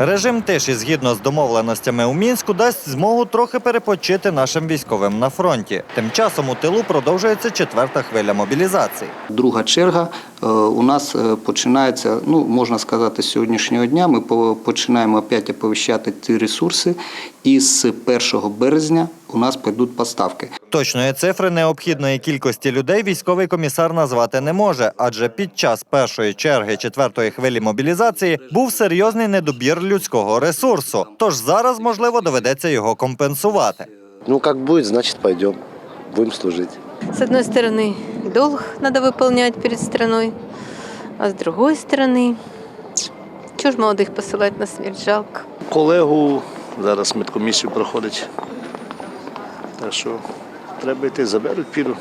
Режим тиші, згідно з домовленостями у мінську, дасть змогу трохи перепочити нашим військовим на фронті. Тим часом у тилу продовжується четверта хвиля мобілізації. Друга черга у нас е, починається, ну можна сказати, з сьогоднішнього дня. Ми починаємо опять оповіщати ці ресурси, і з 1 березня у нас підуть поставки. Точної цифри необхідної кількості людей військовий комісар назвати не може, адже під час першої черги четвертої хвилі мобілізації був серйозний недобір людського ресурсу. Тож зараз, можливо, доведеться його компенсувати. Ну, как будет, значит, пойдем. Будем служить. С одной стороны, долг надо выполнять перед страной, а с другой стороны, чего ж молодых посылать на смерть жалко. колегу, зараз медкомісію проходить. Так що треба йти, заберуть, піду.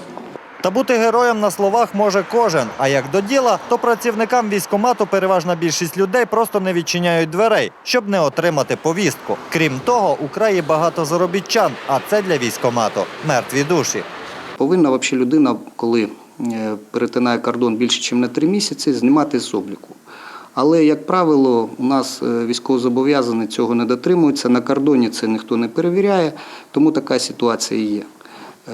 Та бути героєм на словах може кожен. А як до діла, то працівникам військомату переважна більшість людей просто не відчиняють дверей, щоб не отримати повістку. Крім того, у краї багато заробітчан, а це для військомату мертві душі. Повинна взагалі людина, коли е, перетинає кордон більше, ніж на три місяці, знімати з обліку. Але, як правило, у нас е, військовозобов'язані цього не дотримуються. На кордоні це ніхто не перевіряє, тому така ситуація є.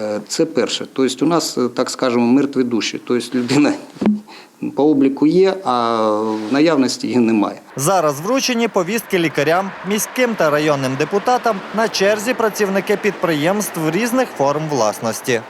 Е, Це перше. Тобто у нас, так скажемо, мертві душі. Тобто людина по обліку є, а в наявності її немає. Зараз вручені повістки лікарям, міським та районним депутатам на черзі працівники підприємств різних форм власності.